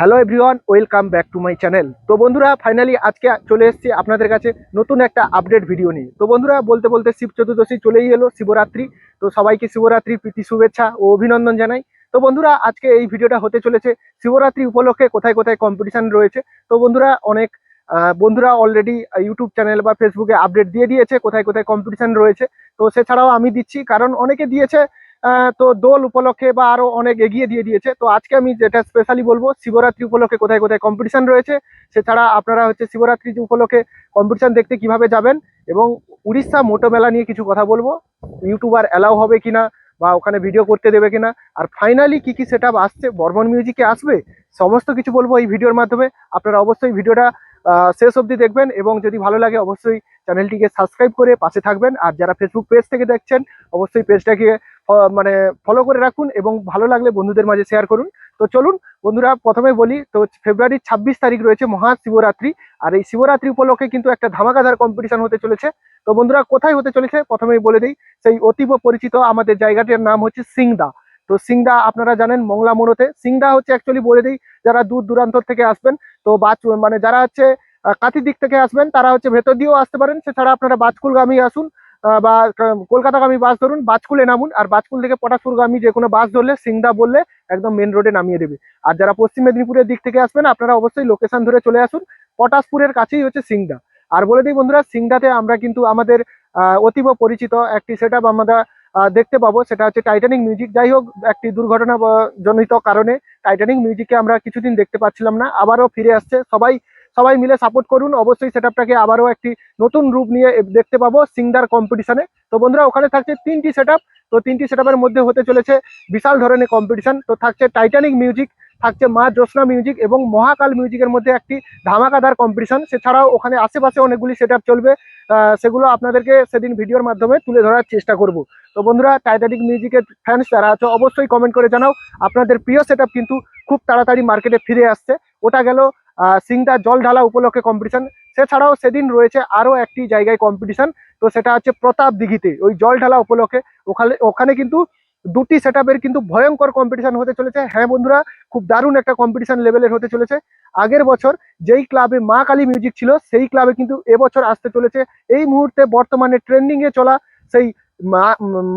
Hello everyone, welcome back to my channel. তো বন্ধুরা, finally আজকে চলে এসেছি আপনাদের কাছে নতুন একটা আপডেট ভিডিও নিয়ে। তো বন্ধুরা, বলতে বলতে শিব চতুর্দশী চলেই এলো, শিবরাত্রি। তো সবাইকে শিবরাত্রি, প্রীতি শুভেচ্ছা ও অভিনন্দন জানাই। তো বন্ধুরা, আজকে এই ভিডিওটা হতে চলেছে শিবরাত্রি উপলক্ষে কোথায় কোথায় কম্পিটিশান রয়েছে। তো বন্ধুরা, অনেক বন্ধুরা অলরেডি ইউটিউব চ্যানেল বা ফেসবুকে আপডেট দিয়ে দিয়েছে কোথায় কোথায় কম্পিটিশান রয়েছে। তো সেছাড়াও আমি দিচ্ছি, কারণ অনেকে দিয়েছে তো দোল উপলক্ষে বা আরও অনেক এগিয়ে দিয়ে দিয়েছে। তো আজকে আমি যেটা স্পেশালি বলব, শিবরাত্রি উপলক্ষে কোথায় কোথায় কম্পিটিশন রয়েছে, সেছাড়া আপনারা হচ্ছে শিবরাত্রি উপলক্ষে কম্পিটিশন দেখতে কীভাবে যাবেন এবং উড়িষ্যা মোটো মেলা নিয়ে কিছু কথা বলব। ইউটিউবার অ্যালাউ হবে কিনা বা ওখানে ভিডিও করতে দেবে কিনা। আর ফাইনালি কি কি সেট আসছে বর্মন মিউজিকে আসবে, সমস্ত কিছু বলব এই ভিডিওর মাধ্যমে। আপনারা অবশ্যই ভিডিওটা শেষ অবধি দেখবেন এবং যদি ভালো লাগে অবশ্যই চ্যানেলটিকে সাবস্ক্রাইব করে পাশে থাকবেন। আর যারা ফেসবুক পেজ থেকে দেখছেন, অবশ্যই পেজটাকে মানে ফলো করে রাখুন এবং ভালো লাগলে বন্ধুদের মাঝে শেয়ার করুন। তো চলুন, বন্ধুরা, প্রথমে বলি, তো ফেব্রুয়ারির ছাব্বিশ তারিখ রয়েছে মহা শিবরাত্রি আর এই শিবরাত্রি উপলক্ষে কিন্তু একটা ধামাকাধার কম্পিটিশন হতে চলেছে। তো বন্ধুরা, কোথায় হতে চলেছে? প্রথমেই বলে দিই, সেই অতীব পরিচিত আমাদের জায়গাটির নাম হচ্ছে সিংদা। তো সিংদা আপনারা জানেন মংলা মোড়তে সিংদা হচ্ছে অ্যাকচুয়ালি বলে দিই যারা দূর দূরান্ত থেকে আসবেন তো বাচ মানে যারা হচ্ছে আহ, কাঁথি দিক থেকে আসবেন তারা হচ্ছে ভেতর দিয়েও আসতে পারেন। সেছাড়া আপনারা বাজকুলগামী আসুন বা কলকাতাগামী বাস ধরুন বাজকুলে নামুন। আর বাজকুল থেকে পটাশপুরগামী যে কোনো বাস ধরলে সিংদা বললে একদম মেন রোডে নামিয়ে দেবে। আর যারা পশ্চিম মেদিনীপুরের দিক থেকে আসবেন আপনারা অবশ্যই লোকেশন ধরে চলে আসুন। পটাশপুরের কাছেই হচ্ছে সিংদা আর বলে দিই বন্ধুরা সিংদাতে আমরা কিন্তু আমাদের অতীব পরিচিত একটি সেট আপ আমরা দেখতে পাবো। সেটা হচ্ছে টাইটানিক মিউজিক যাই হোক, একটি দুর্ঘটনা জনিত কারণে টাইটানিক মিউজিককে আমরা কিছুদিন দেখতে পাচ্ছিলাম না, আবারও ফিরে আসছে। সবাই সবাই মিলে সাপোর্ট করুন। অবশ্যই সেটআপটাকে আবারও একটি নতুন রূপ নিয়ে দেখতে পাবো সিংদার কম্পিটিশনে তো বন্ধুরা, ওখানে থাকছে তিনটি সেট তো তিনটি সেট মধ্যে হতে চলেছে বিশাল ধরনের কম্পিটিশন তো থাকছে টাইটানিক মিউজিক থাকছে মা জ্যোৎস্না মিউজিক এবং মহাকাল মিউজিকের মধ্যে একটি ধামাকাদার কম্পিটিশন সেছাড়াও ওখানে আশেপাশে অনেকগুলি সেট চলবে। সেগুলো আপনাদেরকে সেদিন ভিডিওর মাধ্যমে তুলে ধরার চেষ্টা করব। তো বন্ধুরা টাইটানিক মিউজিকের ফ্যান্স যারা আছে, অবশ্যই কমেন্ট করে জানাও। আপনাদের প্রিয় সেট কিন্তু খুব তাড়াতাড়ি মার্কেটে ফিরে আসছে। ওটা গেল সিংদা জল ঢালা উপলক্ষে কম্পিটিশন সেছাড়াও সেদিন রয়েছে আরও একটি জায়গায় কম্পিটিশন তো সেটা হচ্ছে প্রতাপ দিঘিতে, ওই জল ঢালা উপলক্ষে। ওখানে ওখানে কিন্তু দুটি সেট কিন্তু ভয়ঙ্কর কম্পিটিশন হতে চলেছে। হ্যাঁ বন্ধুরা, খুব দারুণ একটা কম্পিটিশন লেভেলের হতে চলেছে। আগের বছর যেই ক্লাবে মা কালী মিউজিক ছিল, সেই ক্লাবে কিন্তু এবছর আসতে চলেছে। এই মুহূর্তে বর্তমানে ট্রেন্ডিং এ চলা সেই মা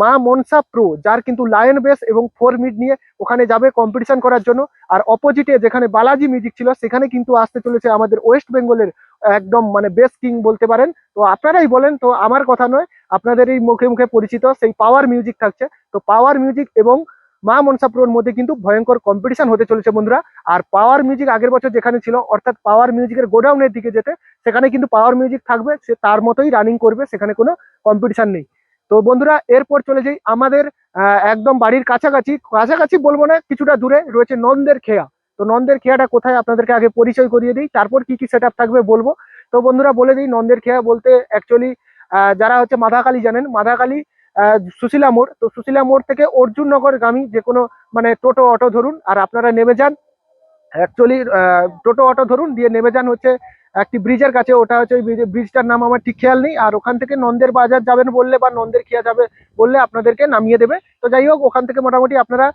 মা মনসা প্রো যার কিন্তু লায়ন বেস এবং ফোর মিড নিয়ে ওখানে যাবে কম্পিটিশন করার জন্য। আর অপোজিটে যেখানে বালাজি মিউজিক ছিল, সেখানে কিন্তু আসতে চলেছে আমাদের ওয়েস্ট বেঙ্গলের একদম মানে বেস্ট কিং বলতে পারেন। তো আপনারাই বলেন, তো আমার কথা নয়, আপনাদের এই মুখে মুখে পরিচিত সেই পাওয়ার মিউজিক থাকছে। তো পাওয়ার মিউজিক এবং মা মনসা প্রোর মধ্যে কিন্তু ভয়ঙ্কর কম্পিটিশন হতে চলেছে বন্ধুরা। আর পাওয়ার মিউজিক আগের বছর যেখানে ছিল, অর্থাৎ পাওয়ার মিউজিকের গোডাউনের দিকে যেতে, সেখানে কিন্তু পাওয়ার মিউজিক থাকবে, সে তার মতোই রানিং করবে, সেখানে কোনো কম্পিটিশন নেই। তো বন্ধুরা, এরপর চলে যাই আমাদের একদম বাড়ির কাছাকাছি। কাছাকাছি বলব না, কিছুটা দূরে রয়েছে নন্দের খেয়া। তো নন্দের খেয়াটা কোথায়? আপনাদেরকে আগে পরিচয় করিয়ে দিই। তারপর কি কি সেট থাকবে বলব। তো বন্ধুরা, বলে দিই, নন্দের খেয়া বলতে অ্যাকচুয়ালি যারা হচ্ছে মাধাকালী জানেন, মাধাকালী সুশীলা মোড়। তো সুশীলা মোড় থেকে অর্জুননগর গামী যে কোনো মানে টোটো, অটো ধরুন, আর আপনারা নেমে যান। অ্যাকচুয়ালি টোটো, অটো ধরুন, দিয়ে নেমে যান হচ্ছে একটি ব্রিজের কাছে। ওটা হচ্ছে ওই ব্রিজটার নাম আমার ঠিক খেয়াল নেই। আর ওখান থেকে নন্দের বাজার যাবেন বললে বা নন্দের খেয়া যাবে বললে আপনাদেরকে নামিয়ে দেবে। তো যাই হোক, ওখান থেকে মোটামুটি আপনারা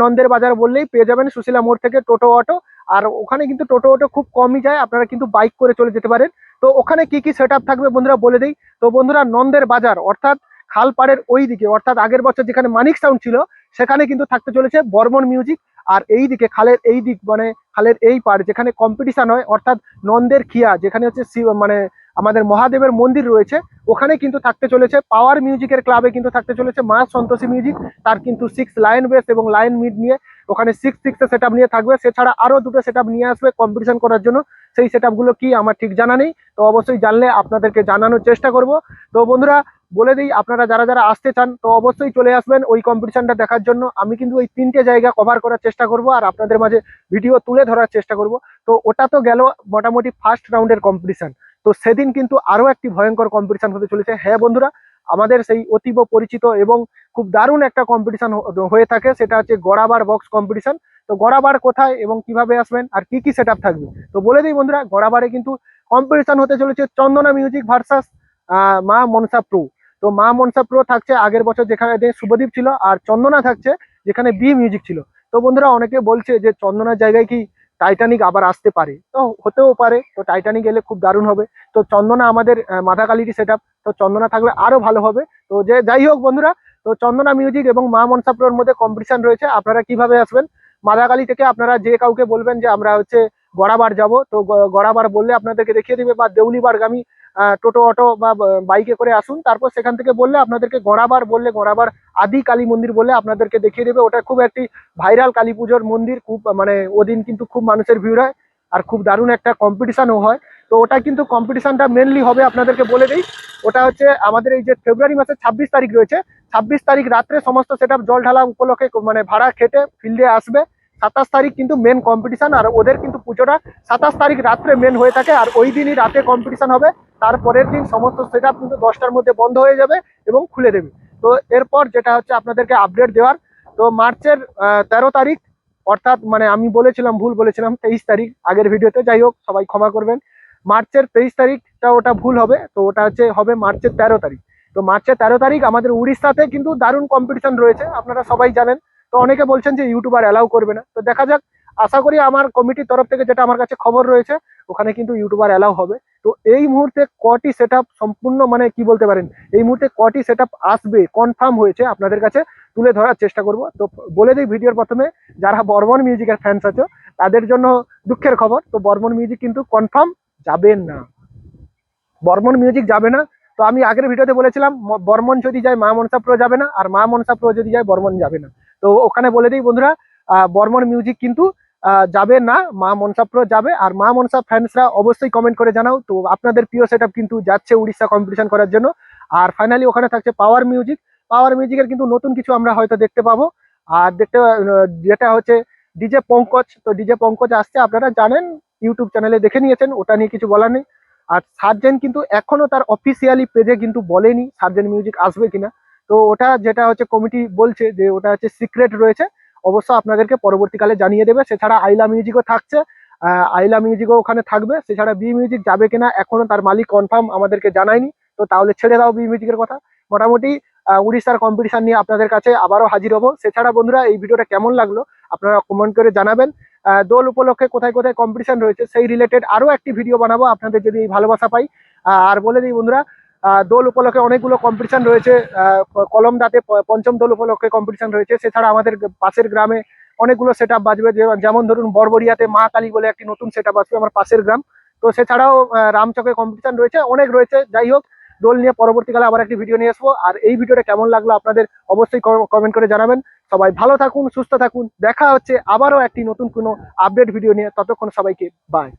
নন্দের বাজার বললেই পেয়ে যাবেন সুশীলা মোড় থেকে টোটো অটো। আর ওখানে কিন্তু টোটো অটো খুব কমই যায়, আপনারা কিন্তু বাইক করে চলে যেতে পারেন। তো ওখানে কি কি সেট থাকবে বন্ধুরা বলে দিই। তো বন্ধুরা নন্দের বাজার অর্থাৎ খালপাড়ের ওই দিকে অর্থাৎ আগের বছর যেখানে মানিক সাউন্ড ছিল, সেখানে কিন্তু থাকতে চলেছে বর্মন মিউজিক আর এই দিকে খালের এই দিক মানে খালের এই পাড় যেখানে কম্পিটিশন হয়, অর্থাৎ নন্দের খিয়া, যেখানে হচ্ছে মানে আমাদের মহাদেবের মন্দির রয়েছে, ওখানে কিন্তু থাকতে চলেছে, পাওয়ার মিউজিকের ক্লাবে কিন্তু থাকতে চলেছে মা সন্তোষী মিউজিক তার কিন্তু সিক্স লাইন বেস এবং লাইন মিড নিয়ে, ওখানে সিক্স সিক্স সেট নিয়ে থাকবে, সেছাড়া আরও দুটো সেট নিয়ে আসবে কম্পিটিশন করার জন্য, সেই সেট কি আমার ঠিক জানা নেই, তো অবশ্যই জানলে আপনাদেরকে জানানোর চেষ্টা করব। তো বন্ধুরা বলে দিই, আপনারা যারা যারা আসতে চান, তো অবশ্যই চলে আসবেন ওই কম্পিটিশনটা দেখার জন্য। আমি কিন্তু ওই তিনটে জায়গা কভার করার চেষ্টা করব আর আপনাদের মাঝে ভিডিও তুলে ধরার চেষ্টা করব। তো ওটা তো গেল মোটামুটি ফার্স্ট রাউন্ডের কম্পিটিশন তো সেদিন কিন্তু আরও একটি ভয়ঙ্কর কম্পিটিশন হতে চলেছে। হ্যাঁ বন্ধুরা, আমাদের সেই অতীব পরিচিত এবং খুব দারুণ একটা কম্পিটিশন হয়ে থাকে, সেটা হচ্ছে গড়াবার বক্স কম্পিটিশন তো গড়াবার কোথায় এবং কীভাবে আসবেন আর কি কি সেট থাকবে? তো বলে দিই বন্ধুরা, গড়াবারে কিন্তু কম্পিটিশন হতে চলেছে চন্দনা মিউজিক ভার্সাস মা মনসা প্রো তো মা মনসা প্রো থাকছে আগের বছর যেখানে শুভদীপ ছিল আর চন্দনা থাকছে যেখানে বি মিউজিক ছিল। তো বন্ধুরা অনেকে বলছে যে চন্দনার জায়গায় কি টাইটানিক আবার আসতে পারে? তো হতেও পারে, তো টাইটানিক এলে খুব দারুণ হবে। তো চন্দনা আমাদের মাথাকালিটি সেট তো চন্দনা থাকলে আরও ভালো হবে। তো যে যাই হোক বন্ধুরা, তো চন্দনা মিউজিক এবং মা মনসা মনসাপ্রোর মধ্যে কম্পিটিশন রয়েছে। আপনারা কীভাবে আসবেন? মাদাকালি থেকে আপনারা যে কাউকে বলবেন যে আমরা হচ্ছে গড়াবার যাব। তো গড়াবার বললে আপনাদেরকে দেখিয়ে দিবে বা দেউলিবারগামী টোটো, অটো বা বাইকে করে আসুন। তারপর সেখান থেকে বললে আপনাদেরকে গড়াবার বললে গড়াবার আদি কালী মন্দির বলে আপনাদেরকে দেখিয়ে দেবে। ওটা খুব একটি ভাইরাল কালী পুজোর মন্দির, খুব মানে ওদিন কিন্তু খুব মানুষের ভিড় হয় আর খুব দারুণ একটা কম্পিটিশানও হয়। তো ওটা কিন্তু কম্পিটিশানটা মেনলি হবে আপনাদেরকে বলে দিই। ওটা হচ্ছে আমাদের এই যে ফেব্রুয়ারি মাসের ছাব্বিশ তারিখ রয়েছে। ছাব্বিশ তারিখ রাত্রে সমস্ত সেট জল ঢালা উপলক্ষে মানে ভাড়া খেটে ফিল্ডে আসবে। সাতাশ তারিখ কিন্তু মেন কম্পিটিশন আর ওদের কিন্তু পুজোটা সাতাশ তারিখ রাত্রে মেন হয়ে থাকে আর ওই দিনই রাতে কম্পিটিশন হবে। তারপরের দিন সমস্ত সেট কিন্তু দশটার মধ্যে বন্ধ হয়ে যাবে এবং খুলে দেবে। তো এরপর যেটা হচ্ছে আপনাদেরকে আপডেট দেওয়ার, তো মার্চের তেরো তারিখ, অর্থাৎ মানে আমি বলেছিলাম, ভুল বলেছিলাম, তেইশ তারিখ আগের ভিডিওতে, যাই হোক, সবাই ক্ষমা করবেন। মার্চের তেইশ তারিখটা ওটা ভুল হবে, তো ওটা হচ্ছে হবে মার্চের তেরো তারিখ। তো মার্চের তেরো তারিখ আমাদের উড়িষ্যাতে কিন্তু দারুণ কম্পিটিশন রয়েছে, আপনারা সবাই জানেন। তো অনেকে বলছেন যে ইউটিউবার অ্যালাউ করবে না। তো দেখা যাক, আশা করি আমার কমিটির তরফ থেকে যেটা আমার কাছে খবর রয়েছে, ওখানে কিন্তু ইউটিউবার অ্যালাউ হবে। তো এই মুহূর্তে কটি সেট সম্পূর্ণ মানে কি বলতে পারেন? এই মুহূর্তে কটি সেট আসবে কনফার্ম হয়েছে আপনাদের কাছে, তুলে ধরার চেষ্টা করব। তো বলে দিই ভিডিওর প্রথমে, যারা বর্মন মিউজিকের ফ্যান্স আছে, তাদের জন্য দুঃখের খবর, তো বর্মন মিউজিক কিন্তু কনফার্ম যাবে না। বর্মন মিউজিক যাবে না। তো আমি আগের ভিডিওতে বলেছিলাম বর্মন যদি যায়, মা মনসা প্রো যাবে না, আর মা মনসা প্রো যদি যায়, বর্মন যাবে না। তো ওখানে বলে দিই বন্ধুরা বর্মন মিউজিক কিন্তু যাবে না, মা মনসা প্রো যাবে, আর মা মনসা ফ্যান্সরা অবশ্যই কমেন্ট করে জানাও। তো আপনাদের প্রিয় সেট কিন্তু যাচ্ছে উড়িষ্যা কম্পিটিশন করার জন্য। আর ফাইনালি ওখানে থাকছে পাওয়ার মিউজিক পাওয়ার মিউজিকের কিন্তু নতুন কিছু আমরা হয়তো দেখতে পাবো। আর দেখতে যেটা হচ্ছে ডিজে পঙ্কজ। তো ডিজে পঙ্কজ আসছে, আপনারা জানেন ইউটিউব চ্যানেলে দেখে নিয়েছেন, ওটা নিয়ে কিছু বলার নেই। আর সার্জেন কিন্তু এখনও তার অফিসিয়ালি পেজে কিন্তু বলেনি সার্জেন মিউজিক আসবে কিনা। তো ওটা যেটা হচ্ছে কমিটি বলছে যে ওটা হচ্ছে সিক্রেট রয়েছে, অবশ্য আপনাদেরকে পরবর্তীকালে জানিয়ে দেবে। সেছাড়া আইলা মিউজিকও থাকছে আইলা মিউজিকও ওখানে থাকবে। সেছাড়া বি মিউজিক যাবে কিনা এখনও তার মালিক কনফার্ম আমাদেরকে জানায়নি। তো তাহলে ছেড়ে দাও বি মিউজিকের কথা। মোটামুটি উড়িষ্যার কম্পিটিশন নিয়ে আপনাদের কাছে আবারও হাজির হব। সেছাড়া বন্ধুরা, এই ভিডিওটা কেমন লাগল আপনারা কমেন্ট করে জানাবেন। দোল উপলক্ষে কোথায় কোথায় কম্পিটিশন রয়েছে, সেই রিলেটেড আরও একটি ভিডিও বানাবো। আপনাদের যদি এই ভালোবাসা পাই। আর বলে দিই বন্ধুরা দোল উপলক্ষে অনেকগুলো কম্পিটিশন রয়েছে। আহ, কলমদাতে পঞ্চম দোল উপলক্ষে কম্পিটিশন রয়েছে। সেছাড়া আমাদের পাশের গ্রামে অনেকগুলো সেট আপ বাজবে যেমন ধরুন বরবরিয়াতে মা কালী বলে একটি নতুন সেট আপ আসবে আমার পাশের গ্রাম। তো সেছাড়াও রামচকে কম্পিটিশন রয়েছে। অনেক রয়েছে। যাই হোক দোল নিয়ে পরবর্তীকালে আবার একটি ভিডিও নিয়ে আসব। আর এই ভিডিওটা কেমন লাগল আপনাদের অবশ্যই কমেন্ট করে জানাবেন। সবাই ভালো থাকুন সুস্থ থাকুন। দেখা হচ্ছে আবারও একটি নতুন কোনো আপডেট ভিডিও নিয়ে। ততক্ষণ সবাইকে বাই